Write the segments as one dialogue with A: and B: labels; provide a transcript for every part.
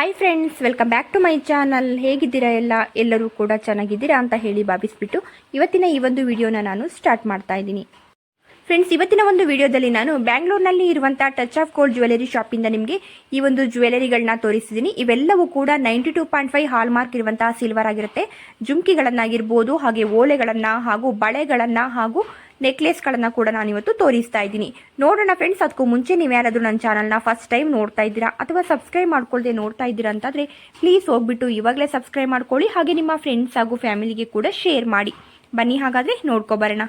A: Hi friends welcome back to my channel ಹೇಗಿದ್ದೀರಾ ಎಲ್ಲ? ಎಲ್ಲರೂ ಕೂಡ ಚೆನ್ನಾಗಿದ್ದೀರಾ ಅಂತ ಹೇಳಿ ಭಾವಿಸ್ಬಿಟ್ಟು ಇವತ್ತಿನ ಈ ಒಂದು ವಿಡಿಯೋನ ನಾನು ಸ್ಟಾರ್ಟ್ ಮಾಡ್ತಾ ಇದ್ದೀನಿ. ಫ್ರೆಂಡ್ಸ್ ಇವತ್ತಿನ ಒಂದು ವಿಡಿಯೋದಲ್ಲಿ ನಾನು ಬ್ಯಾಂಗ್ಳೂರ್ನಲ್ಲಿ ಇರುವಂಥ ಟಚ್ ಆಫ್ ಗೋಲ್ಡ್ ಜ್ಯುವೆಲರಿ ಶಾಪಿಂದ ನಿಮಗೆ ಈ ಒಂದು ಜ್ಯುವೆಲರಿಗಳನ್ನ ತೋರಿಸಿದ್ದೀನಿ ಇವೆಲ್ಲವೂ ಕೂಡ ninety two point five hallmark ಇರುವಂತಹ ಸಿಲ್ವರ್ ಆಗಿರುತ್ತೆ. ಜುಮ್ಕಿಗಳನ್ನಾಗಿರ್ಬೋದು, ಹಾಗೆ ಓಲೆಗಳನ್ನು ಹಾಗೂ ಬಳೆಗಳನ್ನು ಹಾಗೂ ನೆಕ್ಲೆಸ್ಗಳನ್ನ ಕೂಡ ನಾನು ಇವತ್ತು ತೋರಿಸ್ತಾ ಇದ್ದೀನಿ. ನೋಡೋಣ ಫ್ರೆಂಡ್ಸ್, ಅದಕ್ಕೂ ಮುಂಚೆ ನೀವು ಯಾರಾದರೂ ನನ್ನ ಚಾನಲ್ನ ಫಸ್ಟ್ ಟೈಮ್ ನೋಡ್ತಾ ಇದ್ದೀರಾ ಅಥವಾ ಸಬ್ಸ್ಕ್ರೈಬ್ ಮಾಡ್ಕೊಳ್ಳದೆ ನೋಡ್ತಾ ಇದ್ದೀರಾ ಅಂತಂದರೆ ಪ್ಲೀಸ್ ಹೋಗ್ಬಿಟ್ಟು ಇವಾಗಲೇ ಸಬ್ಸ್ಕ್ರೈಬ್ ಮಾಡ್ಕೊಳ್ಳಿ, ಹಾಗೆ ನಿಮ್ಮ ಫ್ರೆಂಡ್ಸ್ ಹಾಗೂ ಫ್ಯಾಮಿಲಿಗೆ ಕೂಡ ಶೇರ್ ಮಾಡಿ. ಬನ್ನಿ ಹಾಗಾದರೆ ನೋಡ್ಕೊಬರೋಣ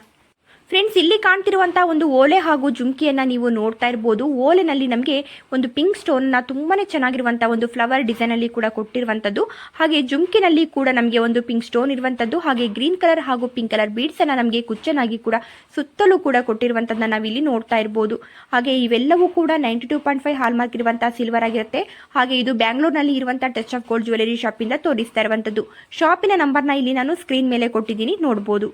A: ಫ್ರೆಂಡ್ಸ್ ಇಲ್ಲಿ ಕಾಣ್ತಿರುವಂತಹ ಒಂದು ಓಲೆ ಹಾಗೂ ಜುಂಕಿಯನ್ನ ನೀವು ನೋಡ್ತಾ ಇರಬಹುದು ಓಲೆನಲ್ಲಿ ನಮಗೆ ಒಂದು ಪಿಂಕ್ ಸ್ಟೋನ್ನ ತುಂಬಾನೇ ಚೆನ್ನಾಗಿರುವಂತಹ ಒಂದು ಫ್ಲವರ್ ಡಿಸೈನ್ ಅಲ್ಲಿ ಕೂಡ ಕೊಟ್ಟಿರುವಂತದ್ದು. ಹಾಗೆ ಜುಮ್ಕಿನಲ್ಲಿ ಕೂಡ ನಮಗೆ ಒಂದು ಪಿಂಕ್ ಸ್ಟೋನ್ ಇರುವಂತದ್ದು. ಹಾಗೆ ಗ್ರೀನ್ ಕಲರ್ ಹಾಗೂ ಪಿಂಕ್ ಕಲರ್ ಬೀಡ್ಸನ್ನು ನಮಗೆ ಕುಚ್ಚನಾಗಿ ಕೂಡ ಸುತ್ತಲೂ ಕೂಡ ಕೊಟ್ಟಿರುವಂಥದ್ದನ್ನ ನಾವಿಲ್ಲಿ ನೋಡ್ತಾ ಇರಬಹುದು ಹಾಗೆ ಇವೆಲ್ಲವೂ ಕೂಡ ninety two point five hallmark ಇರುವಂತಹ ಸಿಲ್ವರ್ ಆಗಿರುತ್ತೆ. ಹಾಗೆ ಇದು ಬ್ಯಾಂಗ್ಳೂರ್ನಲ್ಲಿ ಇರುವಂತಹ ಟಚ್ ಆಫ್ ಗೋಲ್ಡ್ ಜ್ಯುವೆಲರಿ ಶಾಪಿಂದ ತೋರಿಸ್ತಾ ಇರುವಂಥದ್ದು ಶಾಪಿನ ನಂಬರ್ನ ಇಲ್ಲಿ ನಾನು ಸ್ಕ್ರೀನ್ ಮೇಲೆ ಕೊಟ್ಟಿದ್ದೀನಿ, ನೋಡ್ಬೋದು.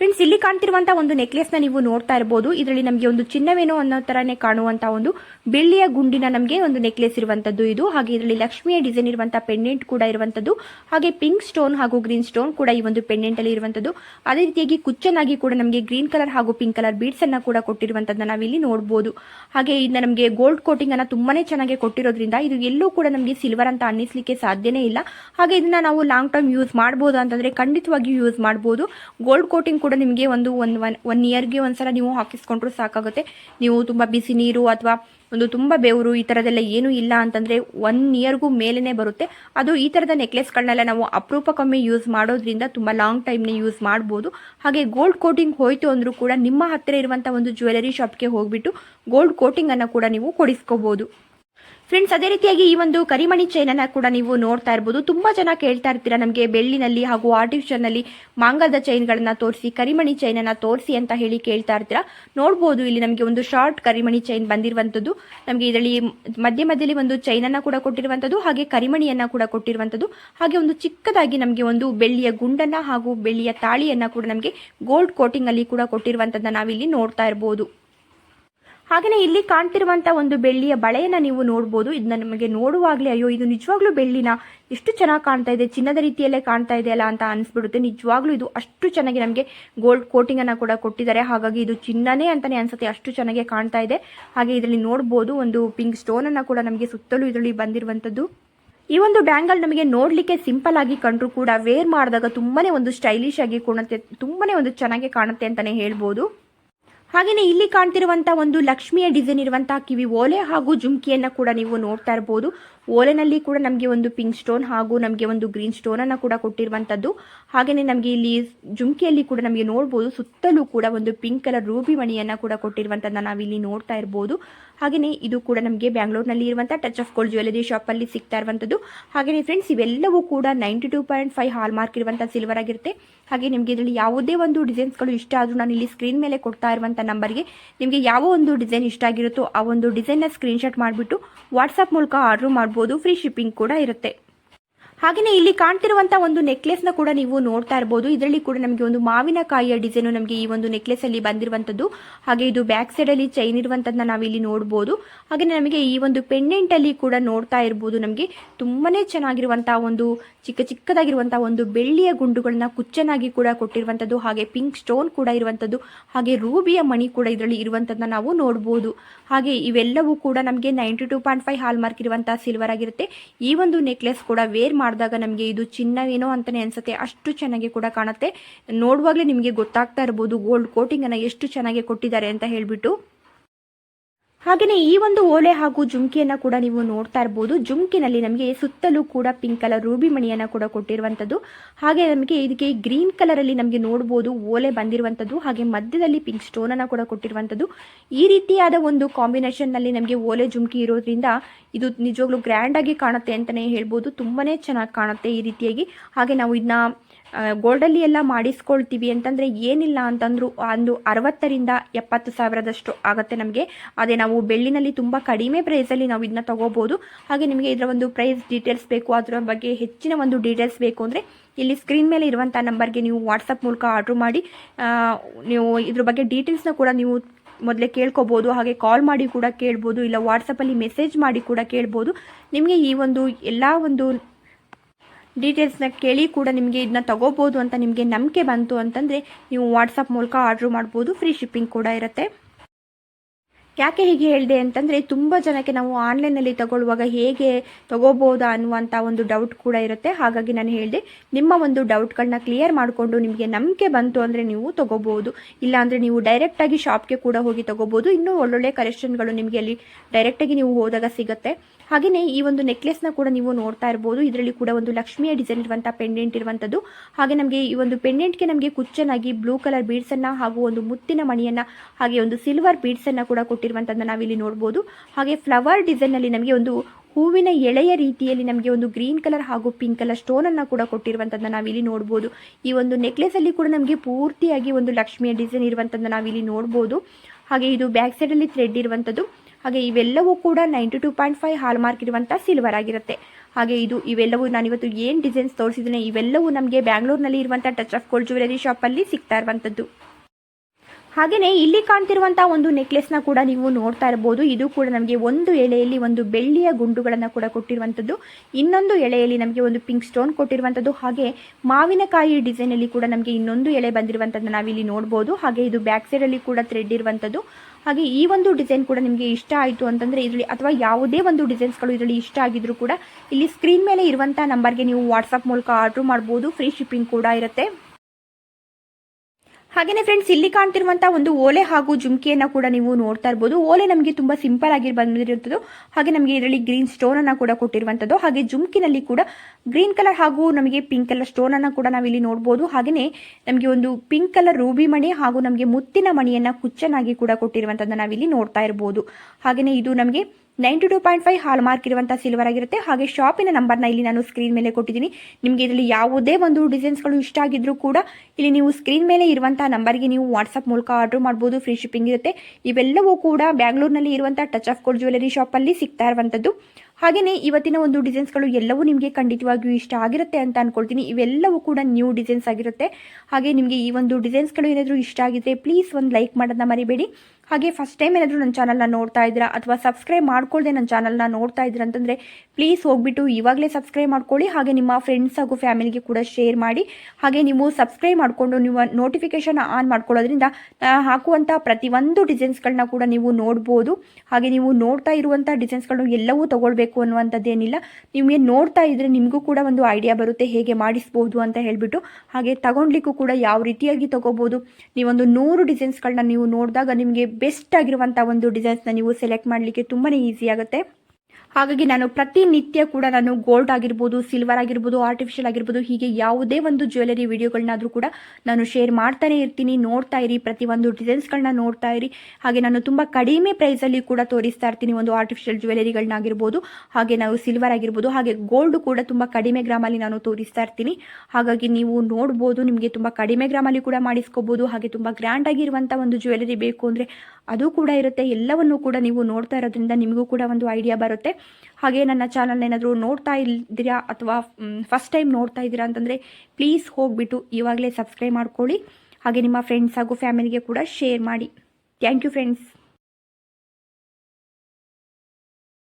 A: ಫ್ರೆಂಡ್ಸ್ ಇಲ್ಲಿ ಕಾಣ್ತಿರುವಂತಹ ಒಂದು ನೆಕ್ಲೆಸ್ನ ನೀವು ನೋಡ್ತಾ ಇರಬಹುದು ಇದರಲ್ಲಿ ನಮಗೆ ಒಂದು ಚಿನ್ನವೇನೋ ಅನ್ನೋ ತರನೇ ಕಾಣುವಂತ ಒಂದು ಬೆಳ್ಳಿಯ ಗುಂಡಿನ ನಮಗೆ ಒಂದು ನೆಕ್ಲೆಸ್ ಇರುವಂತದ್ದು ಇದು. ಹಾಗೆ ಇದರಲ್ಲಿ ಲಕ್ಷ್ಮಿಯ ಡಿಸೈನ್ ಇರುವಂತಹ ಪೆಂಡೆಂಟ್ ಕೂಡ ಇರುವಂತದ್ದು. ಹಾಗೆ ಪಿಂಕ್ ಸ್ಟೋನ್ ಹಾಗೂ ಗ್ರೀನ್ ಸ್ಟೋನ್ ಕೂಡ ಈ ಒಂದು ಪೆಂಡೆಂಟ್ ಅಲ್ಲಿ ಇರುವಂತದ್ದು. ಅದೇ ರೀತಿಯಾಗಿ ಕುಚ್ಚನಾಗಿ ಕೂಡ ನಮಗೆ ಗ್ರೀನ್ ಕಲರ್ ಹಾಗೂ ಪಿಂಕ್ ಕಲರ್ ಬೀಡ್ಸ್ ಅನ್ನ ಕೂಡ ಕೊಟ್ಟಿರುವಂತದ್ದನ್ನ ನಾವಿಲ್ಲಿ ನೋಡಬಹುದು ಹಾಗೆ ಇದನ್ನ ನಮಗೆ ಗೋಲ್ಡ್ ಕೋಟಿಂಗ್ ಅನ್ನ ತುಂಬಾನೇ ಚೆನ್ನಾಗಿ ಕೊಟ್ಟಿರೋದ್ರಿಂದ ಇದು ಎಲ್ಲೂ ಕೂಡ ನಮಗೆ ಸಿಲ್ವರ್ ಅಂತ ಅನ್ನಿಸ್ಲಿಕ್ಕೆ ಸಾಧ್ಯನೇ ಇಲ್ಲ. ಹಾಗೆ ಇದನ್ನ ನಾವು ಲಾಂಗ್ ಟರ್ಮ್ ಯೂಸ್ ಮಾಡಬಹುದು ಅಂತಂದ್ರೆ ಖಂಡಿತವಾಗಿಯೂ ಯೂಸ್ ಮಾಡಬಹುದು ಗೋಲ್ಡ್ ಕೋಟಿಂಗ್ ಕೂಡ ನಿಮಗೆ ಒಂದು ಒನ್ ಒನ್ ಒನ್ ಇಯರ್ಗೆ ಒಂದ್ಸಲ ನೀವು ಹಾಕಿಸ್ಕೊಂಡ್ರು ಸಾಕಾಗುತ್ತೆ. ನೀವು ತುಂಬ ಬಿಸಿ ನೀರು ಅಥವಾ ಒಂದು ತುಂಬ ಬೆವರು ಈ ಥರದೆಲ್ಲ ಏನೂ ಇಲ್ಲ ಅಂತಂದರೆ ಒನ್ ಇಯರ್ಗೂ ಮೇಲೇ ಬರುತ್ತೆ. ಅದು ಈ ಥರದ ನೆಕ್ಲೆಸ್ಗಳನ್ನೆಲ್ಲ ನಾವು ಅಪರೂಪಕ್ಕೊಮ್ಮೆ ಯೂಸ್ ಮಾಡೋದ್ರಿಂದ ತುಂಬ ಲಾಂಗ್ ಟೈಮ್ನೇ ಯೂಸ್ ಮಾಡ್ಬೋದು. ಹಾಗೆ ಗೋಲ್ಡ್ ಕೋಟಿಂಗ್ ಹೋಯಿತು ಅಂದರೂ ಕೂಡ ನಿಮ್ಮ ಹತ್ತಿರ ಇರುವಂಥ ಒಂದು ಜ್ಯುವೆಲರಿ ಶಾಪ್ಗೆ ಹೋಗಿಬಿಟ್ಟು ಗೋಲ್ಡ್ ಕೋಟಿಂಗನ್ನು ಕೂಡ ನೀವು ಕೊಡಿಸ್ಕೋಬೋದು. ಫ್ರೆಂಡ್ಸ್ ಅದೇ ರೀತಿಯಾಗಿ ಈ ಒಂದು ಕರಿಮಣಿ ಚೈನನ್ನ ಕೂಡ ನೀವು ನೋಡ್ತಾ ಇರಬಹುದು ತುಂಬಾ ಜನ ಕೇಳ್ತಾ ಇರ್ತೀರಾ, ನಮಗೆ ಬೆಳ್ಳಿನಲ್ಲಿ ಹಾಗೂ ಆರ್ಟಿಫಿಷಿಯಲ್ನಲ್ಲಿ ಮಾಂಗಲ್ದ ಚೈನ್ಗಳನ್ನ ತೋರಿಸಿ, ಕರಿಮಣಿ ಚೈನನ್ನ ತೋರಿಸಿ ಅಂತ ಹೇಳಿ ಕೇಳ್ತಾ ಇರ್ತೀರಾ? ನೋಡಬಹುದು ಇಲ್ಲಿ ನಮಗೆ ಒಂದು ಶಾರ್ಟ್ ಕರಿಮಣಿ ಚೈನ್ ಬಂದಿರುವಂತದ್ದು. ನಮಗೆ ಇದರಲ್ಲಿ ಮಧ್ಯ ಮಧ್ಯದಲ್ಲಿ ಒಂದು ಚೈನನ್ನ ಕೂಡ ಕೊಟ್ಟಿರುವಂತದ್ದು, ಹಾಗೆ ಕರಿಮಣಿಯನ್ನ ಕೂಡ ಕೊಟ್ಟಿರುವಂತದ್ದು. ಹಾಗೆ ಒಂದು ಚಿಕ್ಕದಾಗಿ ನಮಗೆ ಒಂದು ಬೆಳ್ಳಿಯ ಗುಂಡನ್ನ ಹಾಗೂ ಬೆಳ್ಳಿಯ ತಾಳಿಯನ್ನ ಕೂಡ ನಮಗೆ ಗೋಲ್ಡ್ ಕೋಟಿಂಗ್ ಅಲ್ಲಿ ಕೂಡ ಕೊಟ್ಟಿರುವಂತದ್ದನ್ನ ನಾವಿಲ್ಲಿ ನೋಡ್ತಾ ಇರಬಹುದು ಹಾಗೆಯೇ ಇಲ್ಲಿ ಕಾಣ್ತಿರುವಂತ ಒಂದು ಬೆಳ್ಳಿಯ ಬಳೆಯನ್ನ ನೀವು ನೋಡಬಹುದು ಇದನ್ನ ನಮಗೆ ನೋಡುವಾಗಲೇ, ಅಯ್ಯೋ, ಇದು ನಿಜವಾಗ್ಲೂ ಬೆಳ್ಳಿನ? ಎಷ್ಟು ಚೆನ್ನಾಗಿ ಕಾಣ್ತಾ ಇದೆ, ಚಿನ್ನದ ರೀತಿಯಲ್ಲೇ ಕಾಣ್ತಾ ಇದೆಯಲ್ಲ ಅಂತ ಅನ್ಸ್ಬಿಡುತ್ತೆ. ನಿಜವಾಗ್ಲೂ ಇದು ಅಷ್ಟು ಚೆನ್ನಾಗಿ ನಮಗೆ ಗೋಲ್ಡ್ ಕೋಟಿಂಗ್ ಅನ್ನ ಕೂಡ ಕೊಟ್ಟಿದ್ದಾರೆ. ಹಾಗಾಗಿ ಇದು ಚಿನ್ನನೇ ಅಂತಾನೆ ಅನ್ಸುತ್ತೆ, ಅಷ್ಟು ಚೆನ್ನಾಗಿ ಕಾಣ್ತಾ ಇದೆ. ಹಾಗೆ ಇದರಲ್ಲಿ ನೋಡಬಹುದು ಒಂದು ಪಿಂಕ್ ಸ್ಟೋನ್ ಅನ್ನ ಕೂಡ ನಮಗೆ ಸುತ್ತಲೂ ಇದರಲ್ಲಿ ಬಂದಿರುವಂತದ್ದು ಈ ಒಂದು ಬ್ಯಾಂಗಲ್ ನಮಗೆ ನೋಡ್ಲಿಕ್ಕೆ ಸಿಂಪಲ್ ಆಗಿ ಕಂಡ್ರು ಕೂಡ ವೇರ್ ಮಾಡಿದಾಗ ತುಂಬಾನೇ ಒಂದು ಸ್ಟೈಲಿಶ್ ಆಗಿ ಕಾಣುತ್ತೆ, ತುಂಬಾನೇ ಒಂದು ಚೆನ್ನಾಗಿ ಕಾಣುತ್ತೆ ಅಂತಾನೆ ಹೇಳ್ಬೋದು. ಹಾಗೆಯೇ ಇಲ್ಲಿ ಕಾಣ್ತಿರುವಂಥ ಒಂದು ಲಕ್ಷ್ಮಿಯ ಡಿಸೈನ್ ಇರುವಂತಹ ಕಿವಿ ಓಲೆ ಹಾಗೂ ಜುಮ್ಕಿಯನ್ನ ಕೂಡ ನೀವು ನೋಡ್ತಾ ಇರಬಹುದು ಓಲೆನಲ್ಲಿ ಕೂಡ ನಮಗೆ ಒಂದು ಪಿಂಕ್ ಸ್ಟೋನ್ ಹಾಗೂ ನಮಗೆ ಒಂದು ಗ್ರೀನ್ ಸ್ಟೋನ್ ಅನ್ನ ಕೂಡ ಕೊಟ್ಟಿರುವಂತದ್ದು. ಹಾಗೆಯೇ ನಮಗೆ ಇಲ್ಲಿ ಜುಮ್ಕಿಯಲ್ಲಿ ಕೂಡ ನಮಗೆ ನೋಡಬಹುದು ಸುತ್ತಲೂ ಕೂಡ ಒಂದು ಪಿಂಕ್ ಕಲರ್ ರೂಬಿ ಮಣಿಯನ್ನ ಕೂಡ ಕೊಟ್ಟಿರುವಂತದ್ದನ್ನ ನಾವಿಲ್ಲಿ ನೋಡ್ತಾ ಇರಬಹುದು ಹಾಗೆಯೇ ಇದು ಕೂಡ ನಮಗೆ ಬ್ಯಾಂಗ್ಳೂರ್ನಲ್ಲಿ ಇರುವಂಥ touch of gold jewellery shop ಅಲ್ಲಿ ಸಿಗ್ತಾ ಇರುವಂಥದ್ದು ಹಾಗೆಯೇ ಫ್ರೆಂಡ್ಸ್ ಇವೆಲ್ಲವೂ ಕೂಡ ninety two point five hallmark ಇರುವಂತಹ ಸಿಲ್ವರ್ ಆಗಿರುತ್ತೆ. ಹಾಗೆ ನಿಮಗೆ ಇದರಲ್ಲಿ ಯಾವುದೇ ಒಂದು ಡಿಸೈನ್ಸ್ಗಳು ಇಷ್ಟ ಆದರೂ ನಾನು ಇಲ್ಲಿ ಸ್ಕ್ರೀನ್ ಮೇಲೆ ಕೊಡ್ತಾ ಇರುವಂಥ ನಂಬರ್ಗೆ ನಿಮಗೆ ಯಾವ ಒಂದು ಡಿಸೈನ್ ಇಷ್ಟ ಆಗಿರುತ್ತೋ ಆ ಒಂದು ಡಿಸೈನ್ನ ಸ್ಕ್ರೀನ್ಶಾಟ್ ಮಾಡಿಬಿಟ್ಟು ವಾಟ್ಸಪ್ ಮೂಲಕ ಆರ್ಡರ್ ಮಾಡ್ಬೋದು. ಫ್ರೀ ಶಿಪ್ಪಿಂಗ್ ಕೂಡ ಇರುತ್ತೆ. ಹಾಗೆಯೇ ಇಲ್ಲಿ ಕಾಣ್ತಿರುವಂತಹ ಒಂದು ನೆಕ್ಲೆಸ್ನ ಕೂಡ ನೀವು ನೋಡ್ತಾ ಇರಬಹುದು ಇದರಲ್ಲಿ ಕೂಡ ನಮಗೆ ಒಂದು ಮಾವಿನಕಾಯಿಯ ಡಿಸೈನ್ ನಮಗೆ ಈ ಒಂದು ನೆಕ್ಲೆಸ್ ಅಲ್ಲಿ ಬಂದಿರುವಂತದ್ದು. ಹಾಗೆ ಇದು ಬ್ಯಾಕ್ ಸೈಡ್ ಅಲ್ಲಿ ಚೈನ್ ಇರುವಂತಹದ್ನ ನಾವು ಇಲ್ಲಿ ನೋಡಬಹುದು ಹಾಗೆ ನಮಗೆ ಈ ಒಂದು ಪೆಂಡೆಂಟ್ ಅಲ್ಲಿ ಕೂಡ ನೋಡ್ತಾ ಇರಬಹುದು ನಮಗೆ. ತುಂಬಾನೇ ಚೆನ್ನಾಗಿರುವಂತಹ ಒಂದು ಚಿಕ್ಕ ಚಿಕ್ಕದಾಗಿರುವಂತಹ ಒಂದು ಬೆಳ್ಳಿಯ ಗುಂಡುಗಳನ್ನ ಕುಚ್ಚನಾಗಿ ಕೂಡ ಕೊಟ್ಟಿರುವಂತದ್ದು. ಹಾಗೆ ಪಿಂಕ್ ಸ್ಟೋನ್ ಕೂಡ ಇರುವಂತದ್ದು. ಹಾಗೆ ರೂಬಿಯ ಮಣಿ ಕೂಡ ಇದರಲ್ಲಿ ಇರುವಂತದ್ದನ್ನ ನಾವು ನೋಡಬಹುದು ಹಾಗೆ ಇವೆಲ್ಲವೂ ಕೂಡ ನಮಗೆ ninety two point five hallmark ಇರುವಂತಹ ಸಿಲ್ವರ್ ಆಗಿರುತ್ತೆ. ಈ ಒಂದು ನೆಕ್ಲೆಸ್ ಕೂಡ ವೇರ್ ಮಾಡಿದಾಗ ನಮಗೆ ಇದು ಚಿನ್ನವೇನೋ ಅಂತಲೇ ಅನಿಸುತ್ತೆ. ಅಷ್ಟು ಚೆನ್ನಾಗಿ ಕೂಡ ಕಾಣುತ್ತೆ. ನೋಡುವಾಗಲೇ ನಿಮಗೆ ಗೊತ್ತಾಗ್ತಾ ಇರ್ಬೋದು ಗೋಲ್ಡ್ ಕೋಟಿಂಗ್ ಅನ್ನ ಎಷ್ಟು ಚೆನ್ನಾಗಿ ಕೊಟ್ಟಿದ್ದಾರೆ ಅಂತ ಹೇಳ್ಬಿಟ್ಟು. ಹಾಗೆಯೇ ಈ ಒಂದು ಓಲೆ ಹಾಗೂ ಜುಮ್ಕಿಯನ್ನ ಕೂಡ ನೀವು ನೋಡ್ತಾ ಇರಬಹುದು ಜುಮ್ಕಿನಲ್ಲಿ ನಮಗೆ ಸುತ್ತಲೂ ಕೂಡ ಪಿಂಕ್ ಕಲರ್ ರೂಬಿ ಮಣಿಯನ್ನ ಕೂಡ ಕೊಟ್ಟಿರುವಂತದ್ದು. ಹಾಗೆ ನಮಗೆ ಇದಕ್ಕೆ ಗ್ರೀನ್ ಕಲರ್ ಅಲ್ಲಿ ನಮಗೆ ನೋಡಬಹುದು ಓಲೆ ಬಂದಿರುವಂತದ್ದು. ಹಾಗೆ ಮಧ್ಯದಲ್ಲಿ ಪಿಂಕ್ ಸ್ಟೋನ್ ಅನ್ನ ಕೂಡ ಕೊಟ್ಟಿರುವಂತದ್ದು. ಈ ರೀತಿಯಾದ ಒಂದು ಕಾಂಬಿನೇಷನ್ನಲ್ಲಿ ನಮಗೆ ಓಲೆ ಜುಮ್ಕಿ ಇರೋದ್ರಿಂದ ಇದು ನಿಜವಾಗ್ಲೂ ಗ್ರ್ಯಾಂಡ್ ಆಗಿ ಕಾಣುತ್ತೆ ಅಂತಾನೆ ಹೇಳ್ಬೋದು. ತುಂಬಾನೇ ಚೆನ್ನಾಗಿ ಕಾಣುತ್ತೆ ಈ ರೀತಿಯಾಗಿ. ಹಾಗೆ ನಾವು ಇದನ್ನ ಗೋಲ್ಡಲ್ಲಿ ಎಲ್ಲ ಮಾಡಿಸ್ಕೊಳ್ತೀವಿ ಅಂತಂದರೆ ಏನಿಲ್ಲ ಅಂತಂದ್ರು ಒಂದು ಅರವತ್ತರಿಂದ ಎಪ್ಪತ್ತು ಸಾವಿರದಷ್ಟು ಆಗುತ್ತೆ ನಮಗೆ. ಅದೇ ನಾವು ಬೆಳ್ಳಿನಲ್ಲಿ ತುಂಬ ಕಡಿಮೆ ಪ್ರೈಸಲ್ಲಿ ನಾವು ಇದನ್ನ ತಗೋಬೋದು. ಹಾಗೆ ನಿಮಗೆ ಇದರ ಒಂದು ಪ್ರೈಸ್ ಡೀಟೇಲ್ಸ್ ಬೇಕು, ಅದರ ಬಗ್ಗೆ ಹೆಚ್ಚಿನ ಒಂದು ಡೀಟೇಲ್ಸ್ ಬೇಕು ಅಂದರೆ ಇಲ್ಲಿ ಸ್ಕ್ರೀನ್ ಮೇಲೆ ಇರುವಂಥ ನಂಬರ್ಗೆ ನೀವು ವಾಟ್ಸಪ್ ಮೂಲಕ ಆರ್ಡ್ರ್ ಮಾಡಿ ನೀವು ಇದ್ರ ಬಗ್ಗೆ ಡೀಟೇಲ್ಸ್ನ ಕೂಡ ನೀವು ಮೊದಲೇ ಕೇಳ್ಕೊಬೋದು, ಹಾಗೆ ಕಾಲ್ ಮಾಡಿ ಕೂಡ ಕೇಳ್ಬೋದು, ಇಲ್ಲ ವಾಟ್ಸಪ್ಪಲ್ಲಿ ಮೆಸೇಜ್ ಮಾಡಿ ಕೂಡ ಕೇಳ್ಬೋದು. ನಿಮಗೆ ಈ ಒಂದು ಎಲ್ಲ ಒಂದು ಡೀಟೇಲ್ಸ್ನ ಕೇಳಿ ಕೂಡ ನಿಮಗೆ ಇದನ್ನ ತಗೋಬೋದು ಅಂತ ನಿಮಗೆ ನಂಬಿಕೆ ಬಂತು ಅಂತಂದರೆ ನೀವು ವಾಟ್ಸಪ್ ಮೂಲಕ ಆರ್ಡ್ರ್ ಮಾಡ್ಬೋದು ಫ್ರೀ ಶಿಪ್ಪಿಂಗ್ ಕೂಡ ಇರುತ್ತೆ. ಯಾಕೆ ಹೀಗೆ ಹೇಳಿದೆ ಅಂತಂದರೆ ತುಂಬ ಜನಕ್ಕೆ ನಾವು ಆನ್ಲೈನಲ್ಲಿ ತಗೊಳ್ಳುವಾಗ ಹೇಗೆ ತಗೋಬೋದಾ ಅನ್ನುವಂಥ ಒಂದು ಡೌಟ್ ಕೂಡ ಇರುತ್ತೆ. ಹಾಗಾಗಿ ನಾನು ಹೇಳಿದೆ, ನಿಮ್ಮ ಒಂದು ಡೌಟ್ಗಳನ್ನ ಕ್ಲಿಯರ್ ಮಾಡಿಕೊಂಡು ನಿಮಗೆ ನಂಬಿಕೆ ಬಂತು ಅಂದರೆ ನೀವು ತಗೋಬೋದು. ಇಲ್ಲಾಂದರೆ ನೀವು ಡೈರೆಕ್ಟಾಗಿ ಶಾಪ್ಗೆ ಕೂಡ ಹೋಗಿ ತಗೋಬೋದು. ಇನ್ನೂ ಒಳ್ಳೊಳ್ಳೆ ಕಲೆಕ್ಷನ್ಗಳು ನಿಮಗೆ ಅಲ್ಲಿ ಡೈರೆಕ್ಟಾಗಿ ನೀವು ಹೋದಾಗ ಸಿಗುತ್ತೆ. ಹಾಗೆಯೇ ಈ ಒಂದು ನೆಕ್ಲೆಸ್ನ ಕೂಡ ನೀವು ನೋಡ್ತಾ ಇರ್ಬೋದು. ಇದರಲ್ಲಿ ಕೂಡ ಒಂದು ಲಕ್ಷ್ಮಿಯ ಡಿಸೈನ್ ಇರುವಂತಹ ಪೆಂಡೆಂಟ್ ಇರುವಂಥದ್ದು ಹಾಗೆ ನಮಗೆ ಈ ಒಂದು ಪೆಂಡೆಂಟ್ಗೆ ನಮಗೆ ಕುಚ್ಚನಾಗಿ ಬ್ಲೂ ಕಲರ್ ಬೀಡ್ಸನ್ನು ಹಾಗೂ ಒಂದು ಮುತ್ತಿನ ಮಣಿಯನ್ನು ಹಾಗೆ ಒಂದು ಸಿಲ್ವರ್ ಬೀಡ್ಸನ್ನು ಕೂಡ ಕೊಟ್ಟಿರುವಂಥದ್ದನ್ನ ನಾವಿಲ್ಲಿ ನೋಡ್ಬೋದು. ಹಾಗೆ ಫ್ಲವರ್ ಡಿಸೈನ್ನಲ್ಲಿ ನಮಗೆ ಒಂದು ಹೂವಿನ ಎಳೆಯ ರೀತಿಯಲ್ಲಿ ನಮಗೆ ಒಂದು ಗ್ರೀನ್ ಕಲರ್ ಹಾಗೂ ಪಿಂಕ್ ಕಲರ್ ಸ್ಟೋನನ್ನು ಕೂಡ ಕೊಟ್ಟಿರುವಂಥದ್ದನ್ನ ನಾವಿಲ್ಲಿ ನೋಡ್ಬೋದು. ಈ ಒಂದು ನೆಕ್ಲೆಸಲ್ಲಿ ಕೂಡ ನಮಗೆ ಪೂರ್ತಿಯಾಗಿ ಒಂದು ಲಕ್ಷ್ಮಿಯ ಡಿಸೈನ್ ಇರುವಂಥದ್ದನ್ನ ನಾವಿಲ್ಲಿ ನೋಡ್ಬೋದು. ಹಾಗೆ ಇದು ಬ್ಯಾಕ್ ಸೈಡಲ್ಲಿ ಥ್ರೆಡ್ ಇರುವಂಥದ್ದು ಹಾಗೆ ಇವೆಲ್ಲವೂ ಕೂಡ ninety two point five hallmark ಇರುವಂಥ ಸಿಲ್ವರ್ ಆಗಿರುತ್ತೆ. ಹಾಗೆ ಇದು ಇವೆಲ್ಲವೂ ನಾನಿವತ್ತು ಏನು ಡಿಸೈನ್ಸ್ ತೋರಿಸಿದ್ದೀನಿ ಇವೆಲ್ಲವೂ ನಮಗೆ ಬ್ಯಾಂಗ್ಳೂರ್ನಲ್ಲಿ ಇರುವಂಥ ಟಚ್ ಆಫ್ ಗೋಲ್ಡ್ ಜ್ಯುವೆಲರಿ ಶಾಪಲ್ಲಿ ಸಿಗ್ತಾ ಇರುವಂಥದ್ದು ಹಾಗೆಯೇ ಇಲ್ಲಿ ಕಾಣ್ತಿರುವಂಥ ಒಂದು ನೆಕ್ಲೆಸ್ನ ಕೂಡ ನೀವು ನೋಡ್ತಾ ಇರ್ಬೋದು. ಇದು ಕೂಡ ನಮಗೆ ಒಂದು ಎಳೆಯಲ್ಲಿ ಒಂದು ಬೆಳ್ಳಿಯ ಗುಂಡುಗಳನ್ನು ಕೂಡ ಕೊಟ್ಟಿರುವಂಥದ್ದು. ಇನ್ನೊಂದು ಎಳೆಯಲ್ಲಿ ನಮಗೆ ಒಂದು ಪಿಂಕ್ ಸ್ಟೋನ್ ಕೊಟ್ಟಿರುವಂಥದ್ದು. ಹಾಗೆ ಮಾವಿನಕಾಯಿ ಡಿಸೈನಲ್ಲಿ ಕೂಡ ನಮಗೆ ಇನ್ನೊಂದು ಎಳೆ ಬಂದಿರುವಂಥದ್ದು ನಾವಿಲ್ಲಿ ನೋಡ್ಬೋದು. ಹಾಗೆ ಇದು ಬ್ಯಾಕ್ ಸೈಡಲ್ಲಿ ಕೂಡ ಥ್ರೆಡ್ ಇರುವಂಥದ್ದು. ಹಾಗೆ ಈ ಒಂದು ಡಿಸೈನ್ ಕೂಡ ನಿಮಗೆ ಇಷ್ಟ ಆಯಿತು ಅಂತಂದರೆ ಇದರಲ್ಲಿ ಅಥವಾ ಯಾವುದೇ ಒಂದು ಡಿಸೈನ್ಸ್ಗಳು ಇದರಲ್ಲಿ ಇಷ್ಟ ಆಗಿದ್ರು ಕೂಡ ಇಲ್ಲಿ ಸ್ಕ್ರೀನ್ ಮೇಲೆ ಇರುವಂಥ ನಂಬರ್ಗೆ ನೀವು ವಾಟ್ಸಪ್ ಮೂಲಕ ಆರ್ಡ್ರ್ ಮಾಡ್ಬೋದು. ಫ್ರೀ ಶಿಪ್ಪಿಂಗ್ ಕೂಡ ಇರುತ್ತೆ. ಹಾಗೆಯೇ ಫ್ರೆಂಡ್ಸ್ ಇಲ್ಲಿ ಕಾಣ್ತಿರುವಂತಹ ಒಂದು ಓಲೆ ಹಾಗೂ ಜುಮ್ಕಿಯನ್ನು ಕೂಡ ನೀವು ನೋಡ್ತಾ ಇರ್ಬೋದು. ಓಲೆ ನಮಗೆ ತುಂಬಾ ಸಿಂಪಲ್ ಆಗಿ ಬಂದಿರುತ್ತದೆ ಹಾಗೆ ನಮಗೆ ಇದರಲ್ಲಿ ಗ್ರೀನ್ ಸ್ಟೋನ್ ಅನ್ನ ಕೂಡ ಕೊಟ್ಟಿರುವಂಥದ್ದು. ಹಾಗೆ ಜುಮ್ಕಿನಲ್ಲಿ ಕೂಡ ಗ್ರೀನ್ ಕಲರ್ ಹಾಗೂ ನಮಗೆ ಪಿಂಕ್ ಕಲರ್ ಸ್ಟೋನ್ ಅನ್ನ ಕೂಡ ನಾವಿಲ್ಲಿ ನೋಡಬಹುದು ಹಾಗೆಯೇ ನಮಗೆ ಒಂದು ಪಿಂಕ್ ಕಲರ್ ರೂಬಿ ಮಣಿ ಹಾಗೂ ನಮಗೆ ಮುತ್ತಿನ ಮಣಿಯನ್ನ ಕುಚ್ಚನಾಗಿ ಕೂಡ ಕೊಟ್ಟಿರುವಂತದ್ದು ನಾವಿಲ್ಲಿ ನೋಡ್ತಾ ಇರ್ಬೋದು. ಹಾಗೆಯೇ ಇದು ನಮಗೆ ninety two point five hallmark ಇರುವಂಥ ಸಿಲ್ವರ್ ಆಗಿರುತ್ತೆ. ಹಾಗೆ ಶಾಪಿನ ನಂಬರ್ನ ಇಲ್ಲಿ ನಾನು ಸ್ಕ್ರೀನ್ ಮೇಲೆ ಕೊಟ್ಟಿದ್ದೀನಿ. ನಿಮಗೆ ಇದರಲ್ಲಿ ಯಾವುದೇ ಒಂದು ಡಿಸೈನ್ಸ್ಗಳು ಇಷ್ಟ ಆಗಿದ್ರೂ ಕೂಡ ಇಲ್ಲಿ ನೀವು ಸ್ಕ್ರೀನ್ ಮೇಲೆ ಇರುವಂಥ ನಂಬರ್ಗೆ ನೀವು ವಾಟ್ಸಪ್ ಮೂಲಕ ಆರ್ಡರ್ ಮಾಡ್ಬೋದು. ಫ್ರೀ ಶಿಪ್ಪಿಂಗ್ ಇರುತ್ತೆ. ಇವೆಲ್ಲವೂ ಕೂಡ ಬ್ಯಾಂಗ್ಳೂರ್ನಲ್ಲಿ ಇರುವಂಥ ಟಚ್ ಆಫ್ ಕೋಡ್ ಜ್ಯುವೆಲರಿ ಶಾಪಲ್ಲಿ ಸಿಗ್ತಾ ಇರುವಂಥದ್ದು ಹಾಗೆಯೇ ಇವತ್ತಿನ ಒಂದು ಡಿಸೈನ್ಸ್ಗಳು ಎಲ್ಲವೂ ನಿಮಗೆ ಖಂಡಿತವಾಗಿಯೂ ಇಷ್ಟ ಆಗಿರುತ್ತೆ ಅಂತ ಅನ್ಕೊಳ್ತೀನಿ. ಇವೆಲ್ಲವೂ ಕೂಡ ನ್ಯೂ ಡಿಸೈನ್ಸ್ ಆಗಿರುತ್ತೆ. ಹಾಗೆ ನಿಮಗೆ ಈ ಒಂದು ಡಿಸೈನ್ಸ್ಗಳು ಏನಾದರೂ ಇಷ್ಟ ಆಗಿದ್ರೆ ಪ್ಲೀಸ್ ಒಂದು ಲೈಕ್ ಮಾಡೋದನ್ನ ಮರಿಬೇಡಿ. ಹಾಗೆ ಫಸ್ಟ್ ಟೈಮ್ ಏನಾದರೂ ನನ್ನ ಚಾನಲ್ನ ನೋಡ್ತಾ ಇದ್ದೀರಾ ಅಥವಾ ಸಬ್ಸ್ಕ್ರೈಬ್ ಮಾಡ್ಕೊಳ್ಳದೆ ನನ್ನ ಚಾನಲ್ನ ನೋಡ್ತಾ ಇದ್ದೀರಾ ಅಂತಂದರೆ ಪ್ಲೀಸ್ ಹೋಗ್ಬಿಟ್ಟು ಇವಾಗಲೇ ಸಬ್ಸ್ಕ್ರೈಬ್ ಮಾಡ್ಕೊಳ್ಳಿ. ಹಾಗೆ ನಿಮ್ಮ ಫ್ರೆಂಡ್ಸ್ ಹಾಗೂ ಫ್ಯಾಮಿಲಿಗೆ ಕೂಡ ಶೇರ್ ಮಾಡಿ. ಹಾಗೆ ನೀವು ಸಬ್ಸ್ಕ್ರೈಬ್ ಮಾಡಿಕೊಂಡು ನೀವು ನೋಟಿಫಿಕೇಶನ್ ಆನ್ ಮಾಡ್ಕೊಳ್ಳೋದ್ರಿಂದ ಹಾಕುವಂಥ ಪ್ರತಿಯೊಂದು ಡಿಸೈನ್ಸ್ಗಳನ್ನ ಕೂಡ ನೀವು ನೋಡ್ಬೋದು. ಹಾಗೆ ನೀವು ನೋಡ್ತಾ ಇರುವಂಥ ಡಿಸೈನ್ಸ್ಗಳು ಎಲ್ಲವೂ ತೊಗೊಳ್ಬೇಕು ಅನ್ನುವಂಥದ್ದೇನಿಲ್ಲ ನಿಮಗೆ ನೋಡ್ತಾ ಇದ್ದರೆ ನಿಮಗೂ ಕೂಡ ಒಂದು ಐಡಿಯಾ ಬರುತ್ತೆ ಹೇಗೆ ಮಾಡಿಸ್ಬೋದು ಅಂತ ಹೇಳಿಬಿಟ್ಟು. ಹಾಗೆ ತಗೊಂಡ್ಲಿಕ್ಕೂ ಕೂಡ ಯಾವ ರೀತಿಯಾಗಿ ತಗೋಬೋದು. ನೀವೊಂದು ನೂರು ಡಿಸೈನ್ಸ್ಗಳನ್ನ ನೀವು ನೋಡಿದಾಗ ನಿಮಗೆ ಬೆಸ್ಟ್ ಆಗಿರುವಂಥ ಒಂದು ಡಿಸೈನ್ಸ್ನ ನೀವು ಸೆಲೆಕ್ಟ್ ಮಾಡಲಿಕ್ಕೆ ತುಂಬಾ ಈಸಿ ಆಗುತ್ತೆ. ಹಾಗಾಗಿ ನಾನು ಪ್ರತಿನಿತ್ಯ ಕೂಡ ನಾನು ಗೋಲ್ಡ್ ಆಗಿರ್ಬೋದು ಸಿಲ್ವರ್ ಆಗಿರ್ಬೋದು ಆರ್ಟಿಫಿಷಿಯಲ್ ಆಗಿರ್ಬೋದು, ಹೀಗೆ ಯಾವುದೇ ಒಂದು ಜ್ಯುವೆಲರಿ ವಿಡಿಯೋಗಳನ್ನಾದರೂ ಕೂಡ ನಾನು ಶೇರ್ ಮಾಡ್ತಾನೆ ಇರ್ತೀನಿ, ನೋಡ್ತಾ ಇರಿ ಪ್ರತಿಯೊಂದು ಡಿಸೈನ್ಸ್ಗಳನ್ನ ನೋಡ್ತಾ ಇರಿ. ಹಾಗೆ ನಾನು ತುಂಬ ಕಡಿಮೆ ಪ್ರೈಸಲ್ಲಿ ಕೂಡ ತೋರಿಸ್ತಾ ಇರ್ತೀನಿ ಒಂದು ಆರ್ಟಿಫಿಷಿಯಲ್ ಜ್ಯುವೆಲರಿಗಳನ್ನಾಗಿರ್ಬೋದು ಹಾಗೆ ನಾವು ಸಿಲ್ವರ್ ಆಗಿರ್ಬೋದು, ಹಾಗೆ ಗೋಲ್ಡ್ ಕೂಡ ತುಂಬ ಕಡಿಮೆ ಗ್ರಾಮಲ್ಲಿ ನಾನು ತೋರಿಸ್ತಾ ಇರ್ತೀನಿ. ಹಾಗಾಗಿ ನೀವು ನೋಡ್ಬೋದು, ನಿಮಗೆ ತುಂಬ ಕಡಿಮೆ ಗ್ರಾಮಲ್ಲಿ ಕೂಡ ಮಾಡಿಸ್ಕೋಬೋದು, ಹಾಗೆ ತುಂಬ ಗ್ರ್ಯಾಂಡ್ ಆಗಿರುವಂಥ ಒಂದು ಜ್ಯುವೆಲರಿ ಬೇಕು ಅಂದರೆ ಅದು ಕೂಡ ಇರುತ್ತೆ. ಎಲ್ಲವನ್ನು ಕೂಡ ನೀವು ನೋಡ್ತಾ ಇರೋದ್ರಿಂದ ನಿಮಗೂ ಕೂಡ ಒಂದು ಐಡಿಯಾ ಬರುತ್ತೆ. ಹಾಗೆ ನನ್ನ ಚಾನಲ್ ಏನಾದರೂ ನೋಡ್ತಾ ಇದ್ದೀರಾ ಅಥವಾ ಫಸ್ಟ್ ಟೈಮ್ ನೋಡ್ತಾ ಇದ್ದೀರಾ ಅಂತಂದರೆ ಪ್ಲೀಸ್ ಹೋಗಿಬಿಟ್ಟು ಇವಾಗಲೇ ಸಬ್ಸ್ಕ್ರೈಬ್ ಮಾಡ್ಕೊಳ್ಳಿ. ಹಾಗೆ ನಿಮ್ಮ ಫ್ರೆಂಡ್ಸ್ ಹಾಗೂ ಫ್ಯಾಮಿಲಿಗೆ ಕೂಡ ಶೇರ್ ಮಾಡಿ. Thank you friends